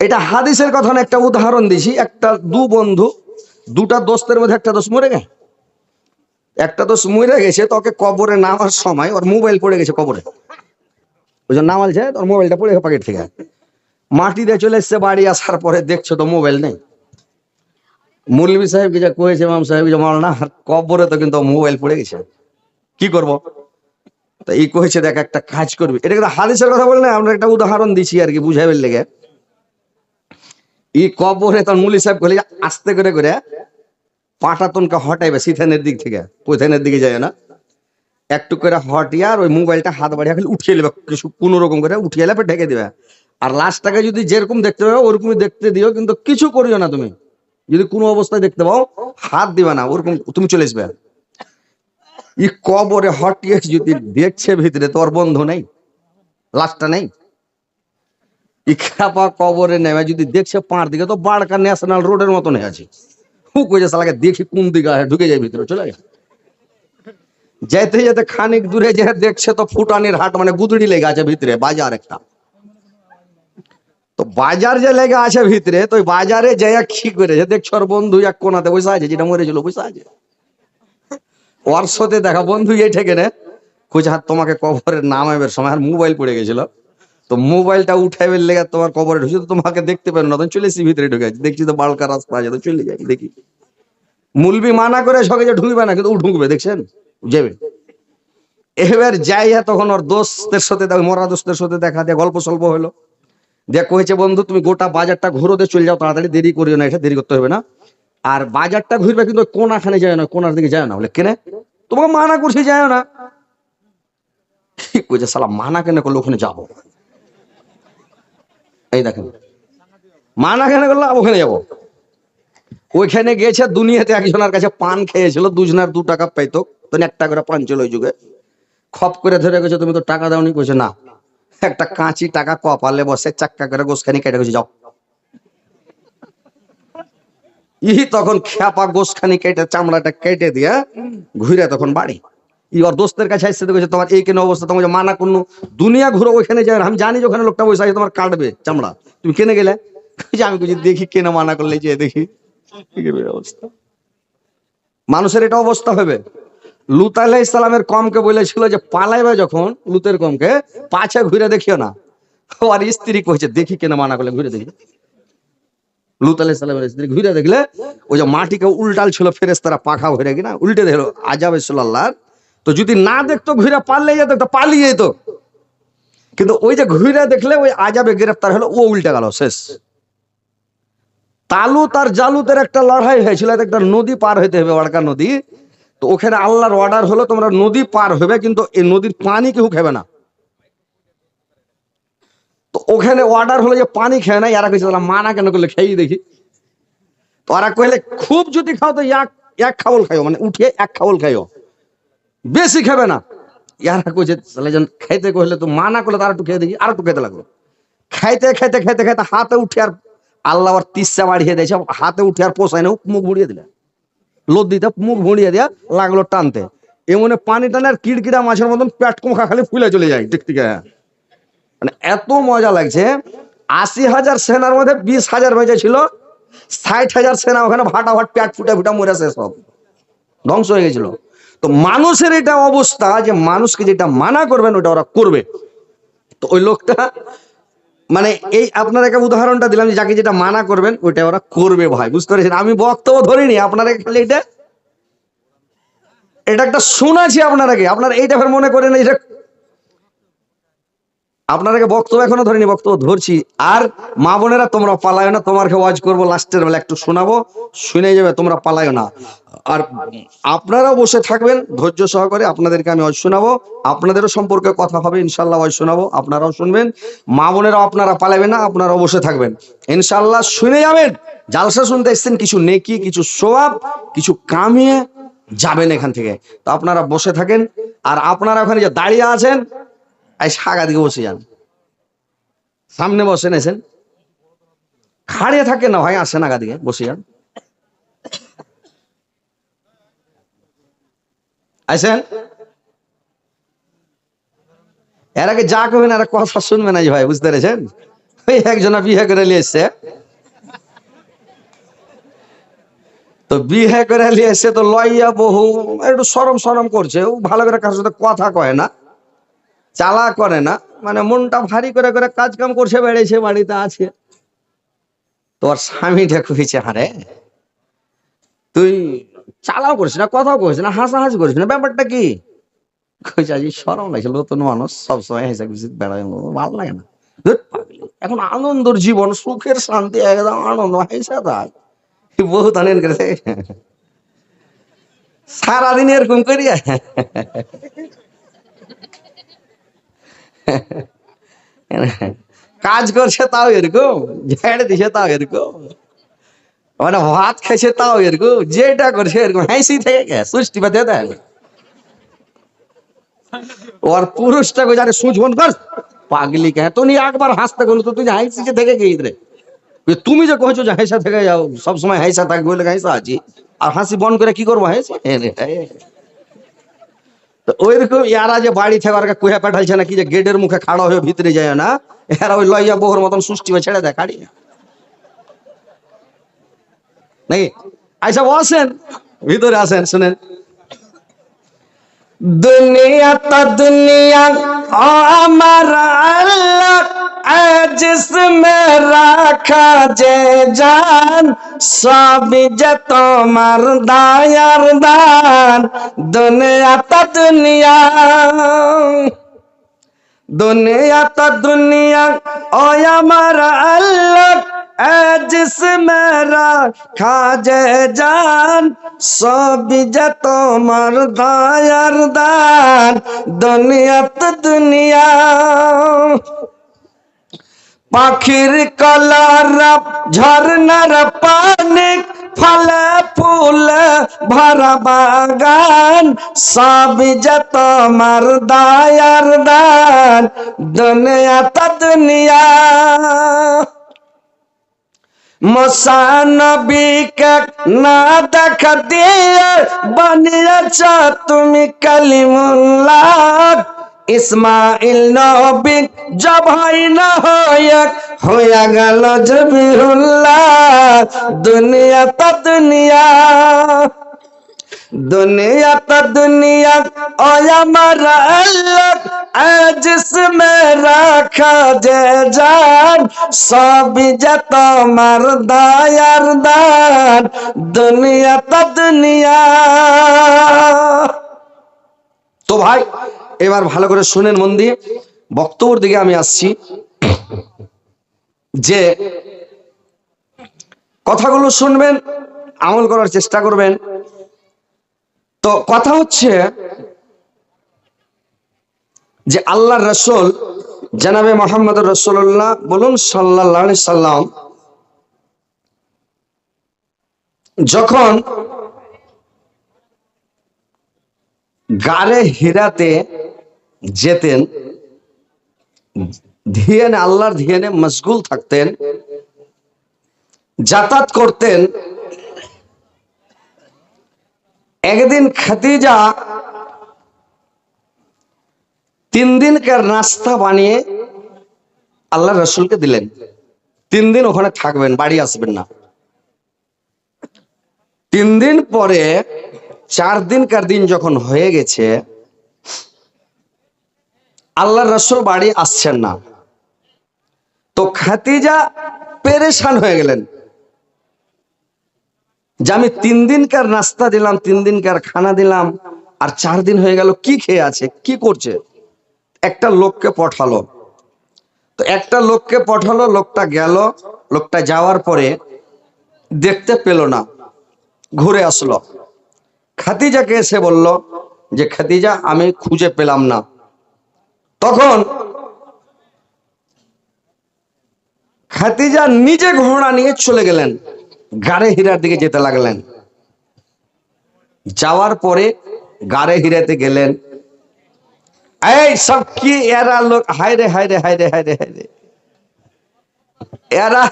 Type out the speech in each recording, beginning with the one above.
এটা হাদিসের কথা না, একটা উদাহরণ দিছি। একটা দু বন্ধু, দুটা দোস্তের মধ্যে একটা দোষ মরে গে একটা দোষ মরে গেছে তোকে কবরে নামার সময় ওর মোবাইল পড়ে গেছে কবরে। ওই জন্য নামালছে তোর মোবাইলটা পড়ে পকেট থেকে। মাটি দিয়ে চলে এসছে বাড়ি, আসার পরে দেখছ তো মোবাইল নেই। মুরলিবি সাহেবকে যা কয়েছে মাম সাহেব যে মাওলানা কবরে তো কিন্তু মোবাইল পড়ে গেছে। কি করব? তো এই কয়েছে, দেখ একটা কাজ করবি। এটা কিন্তু হাদিসের কথা বলে না, আমরা একটা উদাহরণ দিছি আর কি, বুঝাইবার লেগে। এই কবরে তোর মুলি সাহেব বলে আস্তে করে করে পাটা পাটাতনকে হটাইবে সিথানের দিক থেকে, পৈথানের দিকে যায় না। একটু করে হটিয়ে আর ওই মোবাইলটা হাত বাড়িয়ে খালি উঠিয়ে নেবে, কিছু কোনো রকম করে উঠিয়ে এলে ঢেকে দিবে। আর লাস্টটাকে যদি যেরকম দেখতে পাবে ওরকমই দেখতে দিও, কিন্তু কিছু করিও না তুমি। যদি কোনো অবস্থায় দেখতে পাও, হাত দিবে না, ওরকম তুমি চলে আসবে। ই কবরে হটিয়ে যদি দেখছে ভিতরে, তোর বন্ধ নেই লাস্টটা নেই। ই খাপা কবরে নেমে যদি দেখছে পাঁচ দিকে তো বাড়কা ন্যাশনাল রোডের মতন আছে। হু কইছে সালাকে দেখি কোন দিকে আছে, ঢুকে যায় ভিতরে চলে যায় যেতে যেতে খানিক দূরে যে দেখছে তো ফুটানির হাট মানে গুদড়ি লেগে আছে ভিতরে বাজার একটা। তো বাজার যে লেগে আছে ভিতরে তো বাজারে যাইয়া কি করেছে দেখছ ওর বন্ধু এক কোনাতে বসে আছে যেটা মরেছিল বসে আছে। ওর সাথে দেখা বন্ধু এই ঠেকে নে কইছে হাত তোমাকে কবরের নামাইবার সময় আর মোবাইল পড়ে গেছিল। তো মোবাইলটা উঠাইবার লেগে তোমার কবরে ঢুকছে, তো তোমাকে দেখতে পেল না তখন চলে এসেছি ভিতরে ঢুকে আছি দেখছি তো বালকা রাস্তা আছে, তো চলে যাই দেখি। মুলবি মানা করে সঙ্গে যে ঢুকবে না, কিন্তু ঢুকবে, দেখছেন? যাবে। এবার যাইয়া তখন ওর দোস্তের সাথে মরা দোস্তের সাথে দেখা দিয়ে গল্প সল্প হলো। দেখ কয়েছে বন্ধু, তুমি গোটা বাজারটা ঘুরো, দিয়ে চলে যাও, তাড়াতাড়ি দেরি করিও না এটা দেরি করতে হবে না। আর বাজারটা ঘুরবে কিন্তু কোনাখানে যায় না কোনার দিকে যায় না। বলে, কেনে? তোমাকে মানা করছি যায় না। কি কইছে সালা মানা কেন করলে? ওখানে যাব। এই দেখেন। মানা কেন করল ওখানে যাব। ওইখানে গেছে দুনিয়াতে একজনের কাছে পান খেয়েছিল, দুজনের দু টাকা পাইতো তো একটা করে পান ছিল ওই যুগে। খপ করে ধরে গেছে, তুমি তো টাকা দাওনি? কইছে, না। একটা কাঁচি টাকা কপালে বসে, চাক্কা করে গোসখানি কেটে গেছে, যাও। ই তখন খেপা গোসখানি কেটে, চামড়াটা কেটে দিয়ে ঘুরে তখন বাড়ি। ই ওর দোস্তের কাছে আসছে দেখেছে তোমার এই কেন অবস্থা? তোমার যে মানা কোনো দুনিয়া ঘুরো ওইখানে যায় আমি জানি যে ওখানে লোকটা বসে আছে, তোমার কাটবে চামড়া। তুমি কেনে গেলে? আমি কিছু দেখি কেন মানা করলে যে দেখি। অবস্থা। মানুষের এটা অবস্থা হবে। লুত আলাহ ইসলামের কমকে বলেছিল যে, পালাইবে যখন, লুতের কমকে, পাছে ঘুরে দেখিও না। আর স্ত্রী কইছে, দেখি কেন মানা করলে, ঘুরে দেখি। লুত আলাহ ইসলামের স্ত্রী ঘুরে দেখলে, ওই যে মাটিকে উল্টাল ছিল ফেরেস তারা পাখা ভরে কিনা, উল্টে দেখল আজাব আল্লাহ তো যদি না দেখতো, ঘুরে পারলে যেত, তো পালিয়ে যেত। কিন্তু ওই যে ঘুরে দেখলে ওই আজাবে গ্রেফতার হলো, ও উল্টে গেল, শেষ। তালুত আর জালুতের একটা লড়াই হয়েছিল একটা নদী পার হইতে হবে বড়কা নদী। তো ওখানে আল্লাহর অর্ডার হলো, তোমরা নদী পার হবে, কিন্তু এই নদীর পানি কেউ খাবে না। তো ওখানে অর্ডার হলো যে পানি খেয়ে না এরা কইছে, তাহলে মানা কেন করলে, খেয়েই দেখি। তো ওরা কইলে, খুব যদি খাও তো এক এক খাবল খাইও মানে উঠিয়ে এক খাবল খাইও। বেশি খাবে না। ইয়ারা কইছে, তাহলে যেন খাইতে কইলে তো মানা করলে তার একটু খেয়ে দেখি আর একটু খেতে লাগল খাইতে খাইতে খাইতে খাইতে হাতে উঠে আর আল্লাহ আর তিসা বাড়িয়ে দিয়েছে, হাতে উঠে আর পোষায় না মুখ ভুড়িয়ে দিলে। লোদ দিতে, মুখ ভুড়িয়ে দিয়া লাগল টানতে। এমনে পানি টানে আর কিড়কিড়া মাছের মতন পেট কোমখা খালি ফুলে চলে যায় টিকটিকে মানে এত মজা লাগছে, আশি হাজার সেনার মধ্যে বিশ হাজার বেঁচে ছিল, ষাট হাজার সেনা ওখানে ভাটা ভাট পেট ফুটে ফুটা মরেছে সব। ধ্বংস হয়ে গেছিল। তো মানুষের এটা অবস্থা যে মানুষকে যেটা মানা করবেন, ওটা ওরা করবে। তো ওই লোকটা মানে এই আপনার একটা উদাহরণটা দিলাম যাকে যেটা মানা করবেন, ওইটা ওরা করবে ভাই, বুঝতে পেরেছেন? আমি বক্তব্য ধরিনি, আপনারা খালি এটা এটা একটা শোনাছি আপনারাকে আপনার এইটা মনে করেন এটা আপনারাকে বক্তব্য এখনও ধরিনি, বক্তব্য ধরছি। আর মা বোনেরা, তোমরা পালায় না তোমাকে ওয়াজ করব, লাস্টের বেলা একটু শোনাবো, শুনে যাবে, তোমরা পালায় না। আর আপনারাও বসে থাকবেন, ধৈর্য সহকারে আপনাদেরকে আমি ওয়াজ শোনাবো, আপনাদেরও সম্পর্কে কথা হবে, ইনশাল্লাহ ওয়াজ শোনাবো, আপনারাও শুনবেন। মা বোনেরাও আপনারা পালাবেন না, আপনারাও বসে থাকবেন। ইনশাল্লাহ শুনে যাবেন, জালসা শুনতে এসছেন, কিছু নেকি, কিছু সোয়াব, কিছু কামিয়ে যাবেন এখান থেকে। তো আপনারা বসে থাকেন, আর আপনারা ওখানে যে দাঁড়িয়ে আছেন এই সাগা দিকে বসে যান। সামনে বসে এসেন খাড়িয়ে থাকে না ভাই, আসেন আগা দিকে বসে যান। আসেন এর আগে যা করবেন আর কথা শুনবে না ভাই, বুঝতে পেরেছেন? ওই একজনা বিয়ে করে নিয়ে এসছে। তো বিয়ে করে নিয়ে এসে তো লইয়া বহু, একটু সরম সরম করছে, ও ভালো করে কারোর সাথে কথা কয় না। চালা করে না মানে মনটা ভারী করে করে কাজ কাম করছে, বেড়েছে, বাড়িতে আছে। তোর স্বামীটা কইছে হারে তুই চালাও করিস না, কথাও করিস না, হাসাহাসি করিস না, ব্যাপারটা কি? সরম লাগছে, নতুন মানুষ, সবসময় হেসে খুশি বেড়ায় ভালো লাগে না। এখন আনন্দর জীবন, সুখের শান্তি, একদম আনন্দ, হেসে থাক। বহুত আনন্দ করে সারাদিন এরকম করিয়া কাজ করছে তাও এরকম ঝেড়ে দিছে তাও এরকম মানে ভাত খাইছে তাও এরকম যেটা করছে এরকম হাসি থেকে গে সুষ্টি পাতে দেয় ওর পুরুষটা কই যারে সুচ বন্ধ কর পাগলি কে তো নি একবার হাসতে গেল তো তুই হাসিছে থেকে গেই রে এ তুমি যে কইছো যে হাসা থেকে যাও সব সময় হাসা থাকবে বলে হাসা আছি আর হাসি বন্ধ করে কি করব হাসি তো ওইরকম ইয়ারা যে বাড়ি থেকে ওরা কুয়া পাঠাইছে না কি যে গেটের মুখে খাড়া হয়ে ভিতরে যায় না এরা ওই লইয়া বহুর মতন সুষ্টি হয়ে ছেড়ে দেয় কাড়ি নাকি আইসা বসেন ভিতরে আসেন শুনেন दुनिया तो तुनिया हमारा जिसमें रखा जे जान स्वामी जतो तो मरदा यारदान। दुनिया तुनिया दुनिया तो दुनिया ओया तो मारा अल्लाह। ए जिसमें रखा जे जान सब जे তোমার দায়ার দান দুনিয়া তো দুনিয়া পাখির কলার ঝর্ণার পানি ফলে ফুল ভরা বাগান সব যে তোমার দায়ার দান দুনিয়া তো দুনিয়া মোসানবিকে না দেখা দিয়ে বানিয়েছ তুমি কালিমুল্লাহ। ইসমাইল নবী জবাই না হয়ে হইয়া গেল জবিহুল্লাহ। দুনিয়া তো দুনিয়া। दुनिया तो दुनिया ओ हमारा अल्लाह ए जिसमें रखा जे जान सब जे তোমার দায়ার দান দুনিয়া তো দুনিয়া তো ভাই এবার ভালো করে শুনেন মন দিয়ে বক্তব্যের দিকে আমি আসছি যে কথাগুলো শুনবেন আমল করার চেষ্টা করবেন তো কথা হচ্ছে যে আল্লাহ রসুল জানাবে মোহাম্মদ রসুল্লাহ বলুন সাল্লাহ সাল্লাম, যখন গারে হীরাতে যেতেন, ধিয়ানে আল্লাহর ধিয়ানে মশগুল থাকতেন, যাতায়াত করতেন একদিন খাদিজা তিন দিনকার নাস্তা বানিয়ে আল্লাহ রসুলকে দিলেন। তিন দিন ওখানে থাকবেন, বাড়ি আসবেন না। তিন দিন পরে, চার দিনকার দিন যখন হয়ে গেছে আল্লাহ রসুল বাড়ি আসছেন না। তো খাতিজা পেরেশান হয়ে গেলেন। যে আমি তিন দিনকার নাস্তা দিলাম, তিন দিনকার খানা দিলাম, আর চার দিন হয়ে গেল, কি খেয়ে আছে, কি করছে? একটা লোককে পাঠালো। তো একটা লোককে পঠালো, লোকটা গেল, লোকটা যাওয়ার পরে দেখতে পেল না, ঘুরে আসলো। খাতিজাকে এসে বলল যে খাতিজা আমি খুঁজে পেলাম না। তখন খাতিজা নিজে ঘোড়া নিয়ে চলে গেলেন। গাড়ে হীরার দিকে যেতে লাগলেন। যাওয়ার পরে গাড়ে হীরাতে গেলেন। এই সব কি এরা লোক? হায়রে হায়রে হায়রে হায়রে হায়রে এরা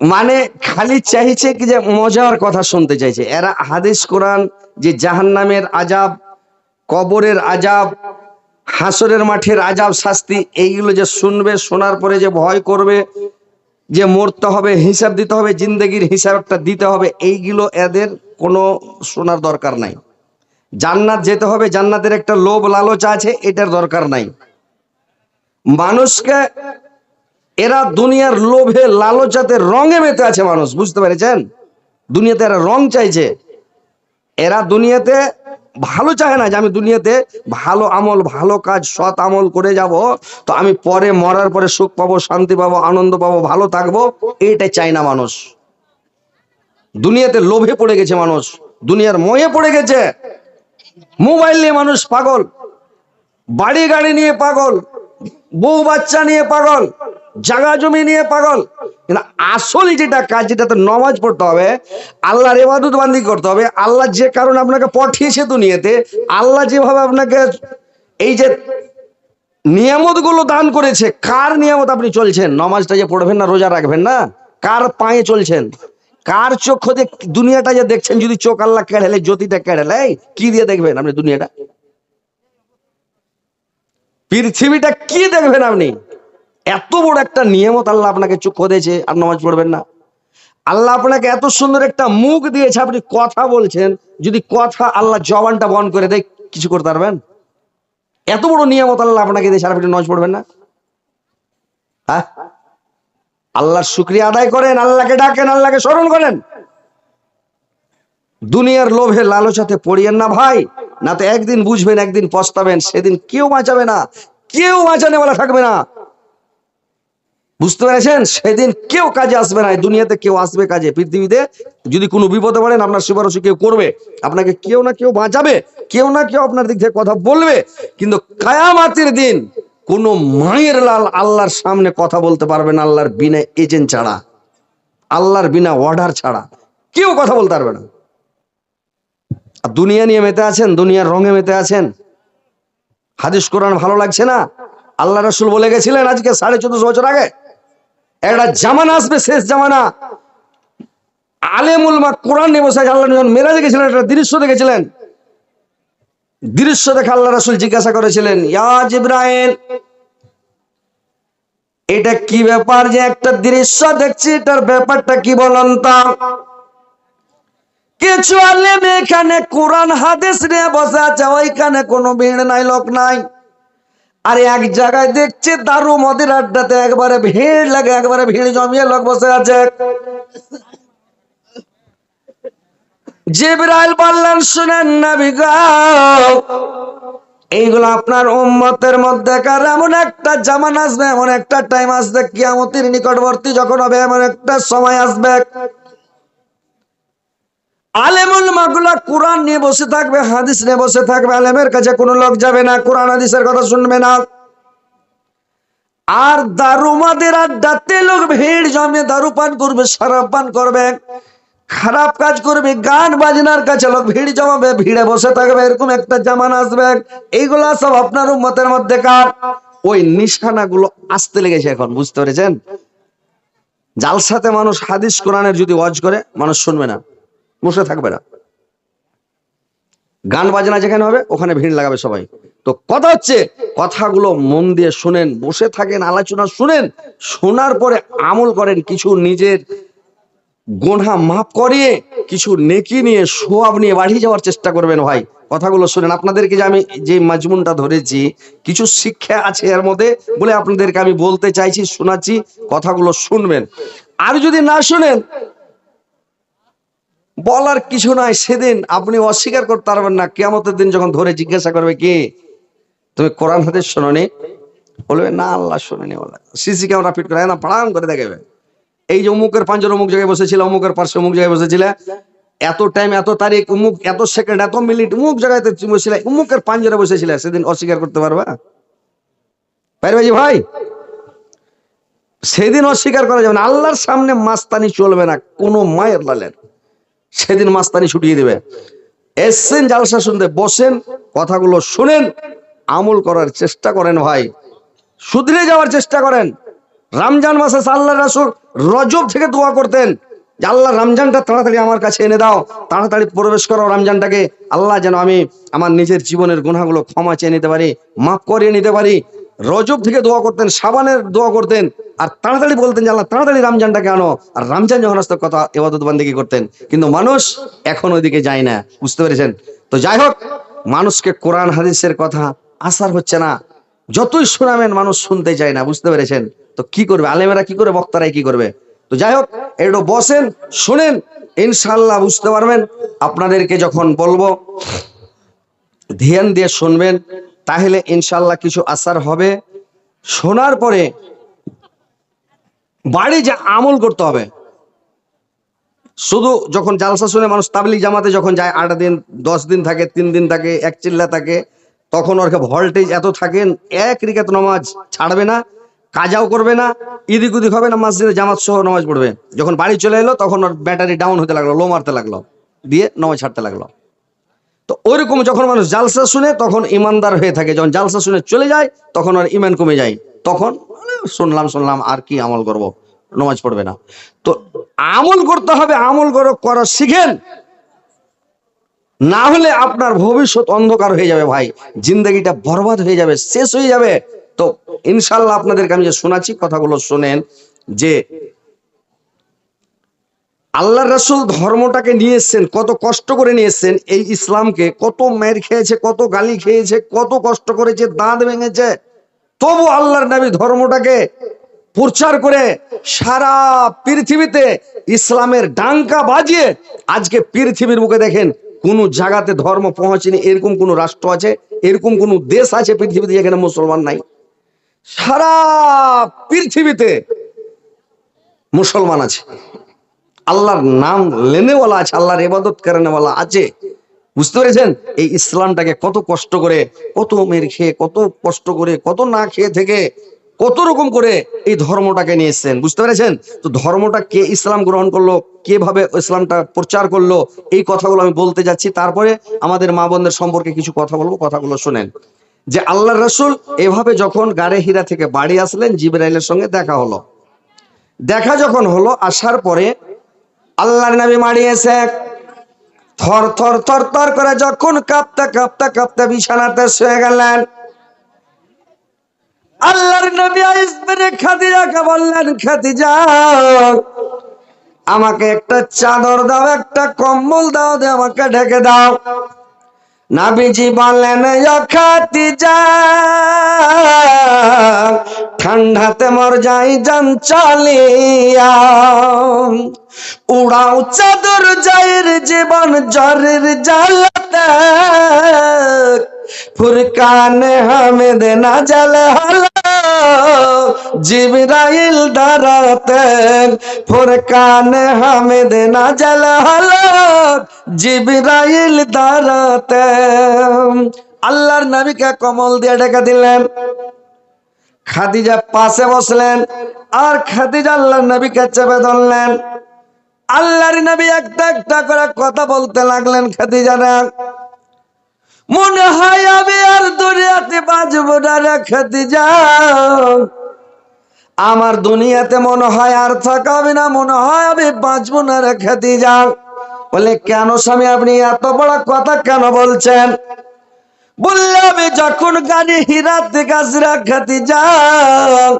মানে খালি চাইছে কি যে মজার কথা শুনতে চাইছে। এরা হাদিস কোরআন, যে জাহান্নামের আজাব কবরের আজাব হাসরের মাঠের আজাব শাস্তি, এইগুলো যে শুনবে, শোনার পরে যে ভয় করবে যে মরতে হবে, হিসাব দিতে হবে, জিন্দগির হিসাবটা দিতে হবে, এইগুলো এদের কোনো শোনার দরকার নাই। জান্নাত যেতে হবে, জান্নাতের একটা লোভ লালচ আছে, এটার দরকার নাই। মানুষকে, এরা দুনিয়ার লোভে লালচাতে রঙে মেতে আছে মানুষ, বুঝতে পেরেছেন? দুনিয়াতে এরা রং চাইছে। এরা দুনিয়াতে ভালো চায় না যে আমি দুনিয়াতে ভালো আমল, ভালো কাজ, সৎ আমল করে যাব, তো আমি পরে মরার পরে সুখ পাবো, শান্তি পাবো, আনন্দ পাবো, ভালো থাকব এইটা চাই না মানুষ। দুনিয়াতে লোভে পড়ে গেছে মানুষ, দুনিয়ার মোহে পড়ে গেছে। মোবাইল নিয়ে মানুষ পাগল, বাড়ি গাড়ি নিয়ে পাগল, বউ বাচ্চা নিয়ে পাগল জাগা জমি নিয়ে পাগল। কিন্তু আসল যেটা কাজ, যেটাতে নমাজ পড়তে হবে, আল্লাহর এবাদত বান্দি করতে হবে, আল্লাহ যে কারণে আপনাকে পাঠিয়েছে দুনিয়াতে, আল্লাহ যেভাবে আপনাকে এই যে নিয়ামতগুলো দান করেছে, কার নিয়ামত আপনি চলছেন? নমাজটা যে পড়বেন না, রোজা রাখবেন না? কার পায়ে চলছেন? কার চোখ দুনিয়াটা যে দেখছেন, যদি চোখ আল্লাহ কেড়েলে জ্যোতিটা কেড়েলে কি দিয়ে দেখবেন আপনি দুনিয়াটা? পৃথিবীটা কি দেখবেন আপনি? এত বড় একটা নিয়মত আল্লাহ আপনাকে চক্ষু দিয়েছে, আর নামাজ পড়বেন না। আল্লাহ আপনাকে এত সুন্দর একটা মুখ দিয়েছে, আপনি কথা বলছেন, যদি কথা আল্লাহ জবানটা বন্ধ করে দেয়, কিছু করতে পারবেন? এত বড় নিয়ামত আল্লাহ আপনাকে দিয়েছে, আর আপনি নামাজ পড়বেন না? হ্যাঁ? আল্লাহর শুক্রিয়া আদায় করেন, আল্লাহকে ডাকেন, আল্লাহকে স্মরণ করেন। দুনিয়ার লোভে লালচাতে পড়িয়েন না ভাই, না তো একদিন বুঝবেন, একদিন পস্তাবেন, সেদিন কেউ বাঁচাবে না, কেউ বাঁচানে বলা থাকবে না। বুঝতে পেরেছেন? সেদিন কেউ কাজে আসবে না দুনিয়াতে কেউ আসবে কাজে। পৃথিবীতে যদি কোনো বিপদে পড়েন, আপনার সুপারশি কেউ করবে। আপনাকে কেউ না কেউ বাঁচাবে, কেউ না কেউ আপনার দিক থেকে কথা বলবে। কিন্তু কায়ামাতের দিন কোন মায়ের লাল আল্লাহর সামনে কথা বলতে পারবে না, আল্লাহর বিনা এজেন্ট ছাড়া। আল্লাহর বিনা অর্ডার ছাড়া। কেউ কথা বলতে পারবে না। আর দুনিয়া নিয়ে মেতে আছেন, দুনিয়ার রঙে মেতে আছেন। হাদিস কোরআন ভালো লাগছে না? আল্লাহ রসুল বলে গেছিলেন আজকে সাড়ে চোদ্দশো বছর আগে একটা জামানা আসবে, শেষ জামানা। আলেমুল মা কোরআন নিয়ে বসে। আল্লাহ যখন মেরাজে গেছিলেন, একটা দৃশ্য দেখেছিলেন। দৃশ্য দেখে আল্লাহ রসুল জিজ্ঞাসা করেছিলেন ইয়াজ ইব্রাহিম এটা কি ব্যাপার যে একটা দৃশ্য দেখছি, এটার ব্যাপারটা কি বলুন তা? কিছু আলেম এখানে কোরআন, হাদিস নিয়ে বসে আছে, ওইখানে কোনো ভিড় নাই, লোক নাই। আর এক জায়গায় দেখছি দারু মদের আড্ডাতে একবারে ভিড় লাগে, একবারে ভিড় জমিয়ে লোক বসে আছে। জিবরাইল বললেন, শুনেন না এইগুলো আপনার উম্মতের মধ্যে কার? এমন একটা জামান আসবে, এমন একটা টাইম আসবে, কিয়ামতের নিকটবর্তী যখন হবে, এমন একটা সময় আসবে। আলেমুল মাগুলা কোরআন নিয়ে বসে থাকবে, হাদিস নিয়ে বসে থাকবে, আলেমের কাছে কোনো লোক যাবে না, কোরআন হাদিসের কথা শুনবে না। আর দারুমাদের আড্ডাতে লোক ভিড় জমে দারু পান করবে, শরাব পান করবে, খারাপ কাজ করবে, গান বাজনার কাছে লোক ভিড় জমাবে, ভিড়ে বসে থাকবে, এরকম একটা জামান আসবে। এইগুলা সব আপনার উম্মতের মধ্যে কার? ওই নিশানাগুলো আসতে লেগেছে এখন, বুঝতে পেরেছেন? জালসাতে মানুষ হাদিস কোরআনের যদি ওয়াজ করে, মানুষ শুনবে না। বসে থাকবে না। গান বাজনা যেখানে হবে, ওখানে ভিড় লাগাবে সবাই। তো কথা হচ্ছে, কথাগুলো মন দিয়ে শুনেন, বসে থাকেন, আলোচনা শুনেন, শোনার পরে আমল করেন, কিছু নিজের গোনা মাফ করিয়ে, কিছু নেকি নিয়ে, সোয়াব নিয়ে বাড়িয়ে যাওয়ার চেষ্টা করবেন ভাই। কথাগুলো শুনেন। আপনাদেরকে যে আমি যে মাজমুনটা ধরেছি, কিছু শিক্ষা আছে এর মধ্যে বলে আপনাদেরকে আমি বলতে চাইছি, শোনাচ্ছি, কথাগুলো শুনবেন। আর যদি না শুনেন বলার কিছু নাই, সেদিন আপনি অস্বীকার করতে পারবেন না কেমতের দিন যখন ধরে জিজ্ঞাসা করবে কি? তুমি কোরআন হাদিস শোনি বলবে, না, আল্লাহ শোনেনি বলে। সিসি ক্যামেরা ফিট করে, না পাড়াং করে দেখাবে। এই যে অমুকের পাঞ্জর অমুক জায়গায় বসেছিল, অমুকের পার্শ্বে অমুক জায়গায় বসেছিল, এত টাইম এত তারিখ, অমুক, এত সেকেন্ড এত মিনিট অমুক জায়গায় বসেছিল, অমুকের পাঞ্জরে বসেছিল, সেদিন অস্বীকার করতে পারবা? পারবে জি ভাই, সেদিন অস্বীকার করা যাবে না, আল্লাহর সামনে মাস্তানি চলবে না, কোনো মায়ের লালের। সেদিন মাস্তানি ছুটিয়ে দেবে। এসছেন জালসা শুনতে বসেন, কথাগুলো শুনেন, আমল করার চেষ্টা করেন ভাই। শুধরে যাওয়ার চেষ্টা করেন। রমজান মাসে আল্লাহ রাসুল রজব থেকে দোয়া করতেন, যে আল্লাহ রমজানটা তাড়াতাড়ি আমার কাছে এনে দাও, তাড়াতাড়ি প্রবেশ করো রমজানটাকে। আল্লাহ যেন আমি আমার নিজের জীবনের গুনাহগুলো ক্ষমা চেয়ে নিতে পারি, মাফ করিয়ে নিতে পারি রজব থেকে দোয়া করতেন, সাবানের দোয়া করতেন, আর তাড়াতাড়ি বলতেন যে আল্লাহ, তাড়াতাড়ি রমজানটাকে আনো আর রমজান যখন আসতো কথা এবাদত বান্দিকে করতেন? কিন্তু মানুষ এখন ওইদিকে যায় না, বুঝতে পেরেছেন? তো যাই হোক, মানুষকে কোরআন, হাদিসের কথা আসার হচ্ছে না। যতই শোনাবেন মানুষ শুনতে চায় না, বুঝতে পেরেছেন? তো কি করবে? আলেমেরা কি করে, বক্তারাই কি করবে? তো যাই হোক একটু বসেন, শুনেন ইনশাল্লাহ বুঝতে পারবেন। আপনাদেরকে যখন বলব, ধ্যান দিয়ে শুনবেন তাহলে ইনশাল্লাহ কিছু আসার হবে। শোনার পরে বাড়ি যা আমল করতে হবে। শুধু যখন জালসা শুনে মানুষ তাবলিগ জামাতে যখন যায়, আট দিন, দশ দিন থাকে, তিন দিন থাকে, এক চিল্লা থাকে, তখন ওর ভোল্টেজ এত থাকেন এক রিকাত নামাজ ছাড়বে না, কাজাও করবে না, ইদিক উদিক হবে না, মসজিদে জামাত সহ নামাজ পড়বে। যখন বাড়ি চলে এলো, তখন ওর ব্যাটারি ডাউন হতে লাগল লো মারতে লাগল, দিয়ে নামাজ ছাড়তে লাগল। তো ওইরকম যখন মানুষ জালসা শুনে তখন ইমানদার হয়ে থাকে। যখন জালসা শুনে চলে যায়, তখন আর ইমান কমে যায়। তখন শুনলাম শুনলাম, আর কি আমল করব? নামাজ পড়বে না। তো আমল করতে হবে, আমল করো, শিখেন। না হলে আপনার ভবিষ্যৎ অন্ধকার হয়ে যাবে ভাই। জিন্দগিটা বরবাদ হয়ে যাবে, শেষ হয়ে যাবে। তো ইনশাল্লাহ আপনাদেরকে আমি যে শোনাচ্ছি কথাগুলো শোনেন, যে আল্লাহ রাসুল ধর্মটাকে নিয়ে এসছেন কত কষ্ট করে নিয়ে এই ইসলামকে কত মের খেয়েছে, কত গালি খেয়েছে, কত কষ্ট করেছে দাঁত ভেঙেছে। তবু আল্লাহর নবী ধর্মটাকে প্রচার করে সারা পৃথিবীতে ইসলামের ডাঙ্কা বাজিয়ে আজকে পৃথিবীর বুকে দেখেন, কোন জায়গাতে ধর্ম পৌঁছেনি, এরকম কোন রাষ্ট্র আছে, এরকম কোন দেশ আছে পৃথিবীতে যেখানে মুসলমান নাই। সারা পৃথিবীতে মুসলমান আছে। আল্লাহর নাম লেনেওয়ালা আছে, আল্লাহর ইবাদত করেনেওয়ালা আছে। বুঝতে পেরেছেন? এই ইসলামটাকে কত কষ্ট করে, কত মের খেয়ে, কত কষ্ট করে, কত না খেয়ে থেকে কত রকম করে এই ধর্মটাকে নিয়ে এসছেন বুঝতে পেরেছেন? তো ধর্মটা কে ইসলাম গ্রহণ করল, কীভাবে ইসলামটা প্রচার করল, এই কথাগুলো আমি বলতে যাচ্ছি। তারপরে আমাদের মা বোনদের সম্পর্কে কিছু কথা বলব, কথাগুলো শোনেন। যে আল্লাহ রসুল এভাবে যখন গাড়ে হীরা থেকে বাড়ি আসলেন, জিবরাইলের সঙ্গে দেখা হলো। দেখা যখন হলো, আসার পরে আল্লাহর নবী মারিয়েছে। থর থর থর থর করে যখন কাঁপতে কাঁপতে কাঁপতে বিছানাতে শুয়ে গেলেন। আল্লাহর নবী আইসবেনে খাদিজাকে বললেন, খাদিজা, আমাকে একটা চাদর দাও, একটা কম্বল দাও দে আমাকে ঢেকে দাও। নাবিজি বললেন, "ইয়া খাদিজা, ঠান্ডাতে মর যাই জান চালিয়া উড়াও চাদর যাইর জীবন জ্বরের জ্বালাতে। ফুরকানে হামেদ না হলো জিবরাইল দারাতে। ফুরকানে হামেদ না হলো জিবরাইল দারাতে। আল্লাহর নবীকে কমল দিয়ে ডেকে দিলেন। খাদিজা পাশে বসলেন আর খাদিজা আল্লাহর নবীকে চেপে ধরলেন। আল্লাহর নবী একটা একটা করে কথা বলতে লাগলেন খাদিজারা মনে হয় আমি আর দুনিয়াতে বাঁচবো না রে খাদিজা। আমার দুনিয়াতে মনে হয় আর থাকাবে না, মনে হয় আমি বাঁচবো না রে খাদিজা। বলে, কেন স্বামী, আপনি এত বড় কথা কেন বলছেন? বললে, আমি যখন গাড়ি হীরাতে খাতি যাও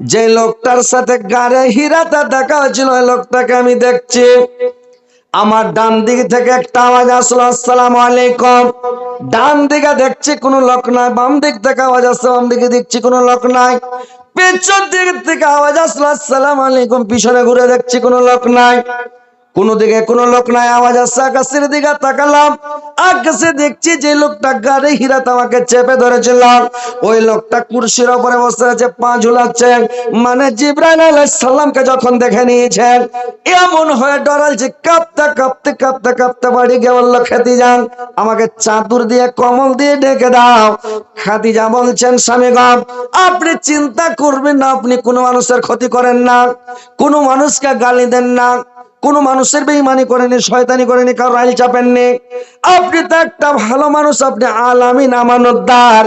যে লোকটার সাথে গাড়ে হীরাটা দেখা হয়েছিল, ওই লোকটাকে আমি দেখছি। আমার ডান দিক থেকে একটা আওয়াজ আসলো, আসসালাম আলাইকুম। ডান দিকে দেখছি কোনো লোক নাই, বাম দিক থেকে আওয়াজ আসছে, বাম দিকে দেখছি কোনো লোক নাই। পেছন দিক থেকে আওয়াজ আসলো, আসসালাম আলাইকুম। পিছনে ঘুরে দেখছি কোনো লোক নাই। কোন দিকে কোনো লোক নাই, আওয়াজ আসছে আকাশের দিকে তাকালাম। আকাশে দেখছি যে লোকটা গাড়ি হীরাত আমাকে চেপে ধরেছিল। ওই লোকটা কুরসির উপরে বসে আছে, পা ঝুলাচ্ছে। মানে জিব্রাইল আলাইহিস সালামকে যখন দেখে নিয়েছেন এমন হয়ে ডরালছে কাঁপতে কাঁপতে কাঁপতে কাঁপতে বাড়ি গিয়ে বলল, খাদিজা, আমাকে চাদর দিয়ে কমল দিয়ে ডেকে দাও। খাদিজা বলছেন, স্বামী গম আপনি চিন্তা করবেন না, আপনি কোনো মানুষের ক্ষতি করেন না, কোনো মানুষকে গালি দেন না। কোন মানুষের বেইমানি করেনি, শয়তানি করেনি, কারও রাইল চাপেননি। আপনি তো একটা ভালো মানুষ, আপনি আলামিন আমানতদার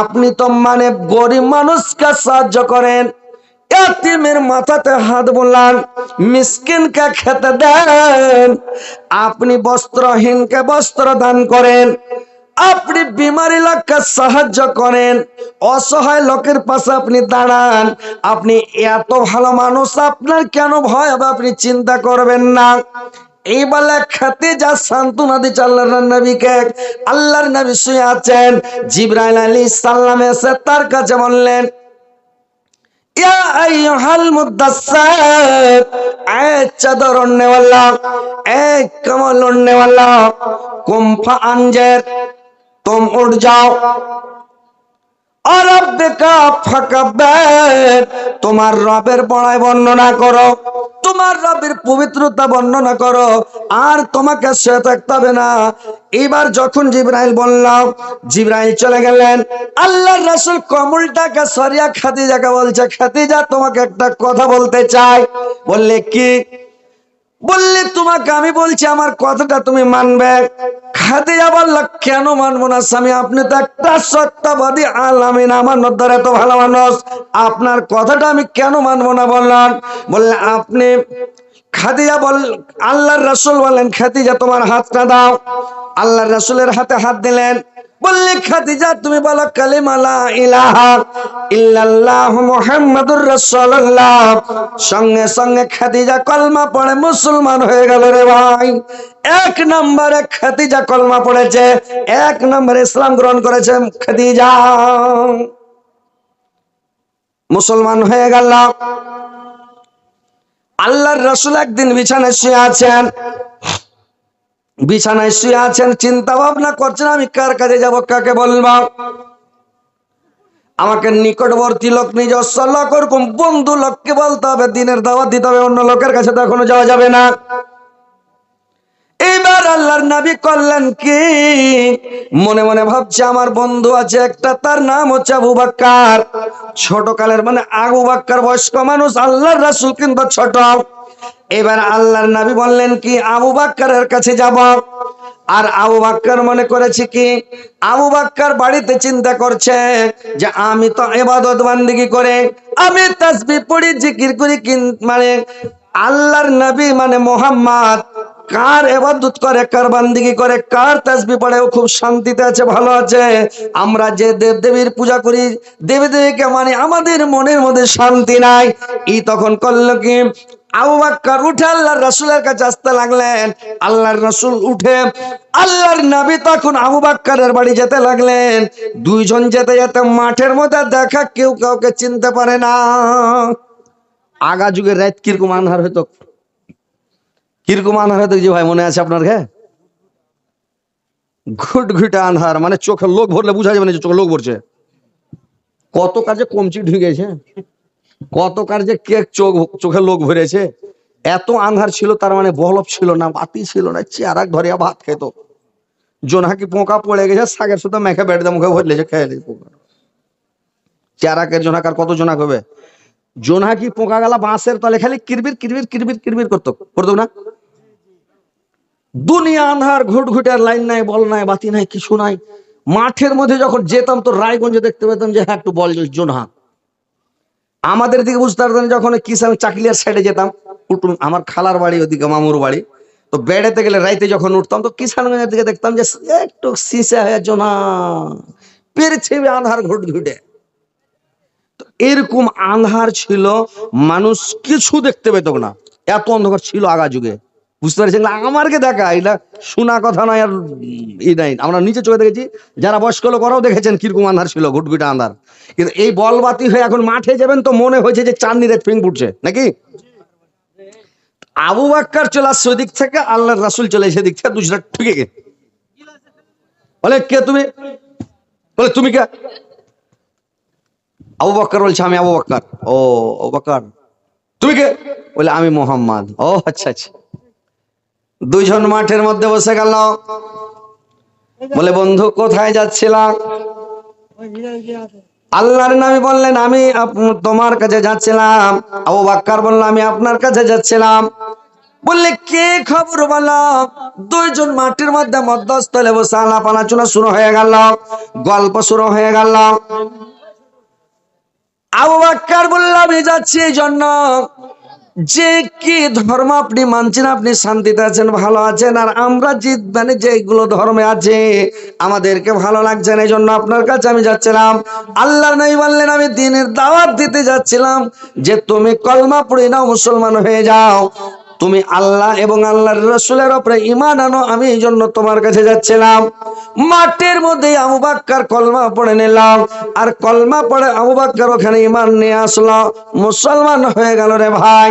আপনি তো মানে গরিব মানুষকে সাহায্য করেন। এতিমের মাথাতে হাত বোলান, মিসকিনকে খেতে দেন। আপনি বস্ত্রহীনকে বস্ত্র দান করেন। আপনি বিমারি লোককে সাহায্য করেন, অসহায় লোকের পাশে আপনি দাঁড়ান, আপনি এত ভালো মানুষ, আপনার কেন ভয় হবে? আপনি চিন্তা করবেন না। আল্লাহর সাল্লাম এসে চাদর কমল কুমফা আঞ্জের तुम उठ जाओ আর রব্বিকা ফাকাব্বির তোমার রবের বড়াই বর্ণনা করো তোমার রবের পবিত্রতা বর্ণনা করো আর তোমাকে সে থাকতে হবে না এবার যখন জিব্রাইল বললাম জিব্রাইল চলে গেলেন আল্লাহর রাসূল কমলটাকে সরিয়া খাদিজাকে বলছে খাদিজা তোমাকে একটা কথা বলতে চাই বললে কি বললে তোমাকে আমি বলছি, আমার কথাটা তুমি মানবে। খাদিজা বলল, কেন মানবো না স্বামী? আপনি তো একটা সত্যবাদী আলামিন আমার নদ্দার এত ভালো মানুষ। আপনার কথাটা আমি কেন মানবো না বললাম? বললে, আপনি খাদিজা বল, আল্লাহর রাসূল বললেন খাদিজা তোমার হাতটা দাও। আল্লাহর রাসূলের হাতে হাত দিলেন। বললে, খাদিজা, তুমি বলো ইলাহা মুহাম্মাদুর রাসূলুল্লাহ। সঙ্গে সঙ্গে খাদিজা কলমা পড়ে, মুসলমান হয়ে গেল রে ভাই। এক নম্বরে খাদিজা কলমা পড়েছে, এক নম্বরে ইসলাম গ্রহণ করেছে খাদিজা। মুসলমান হয়ে গেল। আল্লাহর রসুল একদিন বিছানায় শুয়ে আছেন বিছানায় শুয়ে আছেন চিন্তা ভাবনা করছেন, আমি কার কাছে যাব, কাকে বলব? আমাকে নিকটবর্তী লোক, নিজস্ব লোক, ওরকম বন্ধু লোককে বলতে হবে, দিনের দাওয়াত দিতে হবে, অন্য লোকের কাছে তো এখনও যাওয়া যাবে না। এইবার আল্লাহর নবী করলেন কি? মনে মনে ভাবছে, আমার বন্ধু আছে, একটা তার নাম হচ্ছে আবু বাক্কার। ছোট কালের মানে আবু বাক্কার বয়স্ক মানুষ, আল্লাহর রাসূল কিন্তু ছোট। এবার আল্লাহর নবী বললেন কি, আবু বাক্কারের কাছে যাব। আর আবু বাক্কার মনে করেছে কি, আবু বাক্কার বাড়িতে চিন্তা করছে যে আমি তো এবাদত বান্দিগি করে, আমি তাসবিহ পড়ি, জিকির করি মানে আল্লাহর নবী মানে মোহাম্মদ কার এবাদত করে, কার বান্দিগি করে, কার তাসবি পড়ে, ও খুব শান্তিতে আছে, ভালো আছে। আমরা যে দেব দেবীর পূজা করি, দেবী দেবীকে মানে আমাদের মনের মধ্যে শান্তি নাই। ই তখন করল কি আবু বাক্কার উঠে আল্লাহর রাসূলের কাছে আসতে লাগলেন। আল্লাহর রাসূল উঠে আল্লাহর নবী তখন আবু বাক্কারের বাড়ি যেতে লাগলেন। দুইজন যেতে যেতে মাঠের মধ্যে দেখা কেউ কাউকে চিনতে পারে না। আগা যুগে রাত কীরকম আনহার হইতো? কীরকম আনহার হইতো যে ভাই, মনে আছে আপনার কে ঘুট ঘুটে আন্ধার মানে চোখে লোক ভরলে বুঝা যাবে না যে চোখে লোক ভরছে। কত কাজে কমচি ঢুকেছে। কত কাজে কে চোখ চোখে লোক ভরেছে এত আন্ধার ছিল তার মানে বলব ছিল না বাতি ছিল না চেয়ারা ধরিয়া ভাত খেত। জোনাকি পোকা পড়ে গেছে শাকের সাথে মেখে বেড়ে মুখে ভরলেছে খেয়ে লেছে পোকা। চেয়ারাকের জোনাকার কত জোনাক হবে? জোনাকি পোকা গেলা বাঁশের তলে খালি কিরবির কিরবির কিরবির কিরবির করতো করতো না? দুনিয়া আন্ধার ঘুট ঘুটার লাইন নাই বল নাই বাতি নাই কিছু নাই। মাঠের মধ্যে যখন যেতাম তো রায়গঞ্জে দেখতে পেতাম যে হ্যাঁ একটু বল জ্বলছে, জোনহা আমাদের দিকে বুঝতে পারতাম যখন কিষান চাকলিয়ার সাইডে যেতাম। কুটুম আমার খালার বাড়ি ওদিকে, মামুর বাড়ি। তো বেড়েতে গেলে রাইতে যখন উঠতাম, তো কিষানগঞ্জের দিকে দেখতাম যে একটু সিসা হয়ে জোনা পেরেছে আধার ঘুট ঘুটে। তো এরকম আন্ধার ছিল, মানুষ কিছু দেখতে পেত না। এত অন্ধকার ছিল আগা যুগে। বুঝতে পারছেন? আমারকে দেখা, এটা শোনা কথা নয় আর ই নাই। আমরা নিচে চোখে দেখেছি, যারা বয়স্ক লোক, ওরাও দেখেছেন কীরকম আন্ধার ছিল, ঘুটঘুটে আন্ধার। কিন্তু এই বলবাতি হয়ে এখন মাঠে যাবেন তো মনে হয়েছে যে চাঁদনি রেত ফিং ফুটছে, নাকি? আবু বাক্কার চলে আসছে ওই দিক থেকে, আল্লাহর রাসুল চলে এসে দিক থেকে দুজনে ঠুকে গে বলে, কে তুমি? বলে, তুমি কে? আবু বাক্কার বলছে, আমি আবু বাক্কার। ও, আবু বাক্কার। তুমি কে? বলে, আমি মোহাম্মদ। ও আচ্ছা আচ্ছা। দুইজন মাঠের মধ্যে বসে গেল। বলে, বন্ধু, কোথায় যাচ্ছিলাম? আল্লাহর নামে বললেন, আমি তোমার কাছে যাচ্ছিলাম। আবু বাক্কার বলল, আমি আপনার কাছে যাচ্ছিলাম। বললে, কে খবর বলো? দুইজন মাটির মধ্যে মধ্যস্থলে বসে আলাপ আলোচনা শুরু হয়ে গেল, গল্প শুরু হয়ে গেল। আবু বাক্কার বললাম যাচ্ছি এই জন্য যে কি ধর্ম আপনি মানছেন, আপনি শান্তিতে আছেন, ভালো আছেন, আর আমরা যে মানে যেগুলো ধর্মে আছে, আমাদেরকে ভালো লাগছে না এই জন্য আপনার কাছে আমি যাচ্ছিলাম। আল্লাহ নাই বললেন, আমি দিনের দাওয়াত দিতে যাচ্ছিলাম যে তুমি কলমা পড়ে নাও, মুসলমান হয়ে যাও। তুমি আল্লাহ এবং আল্লাহর রসুলের ওপরে ইমান আনো, আমি এই জন্য তোমার কাছে যাচ্ছিলাম। মাটির মধ্যে আবুবাক্কার কলমা পড়ে নিলাম, আর কলমা পড়ে আবুবাক্কার ওখানে ইমান নিয়ে আসলো। মুসলমান হয়ে গেল রে ভাই।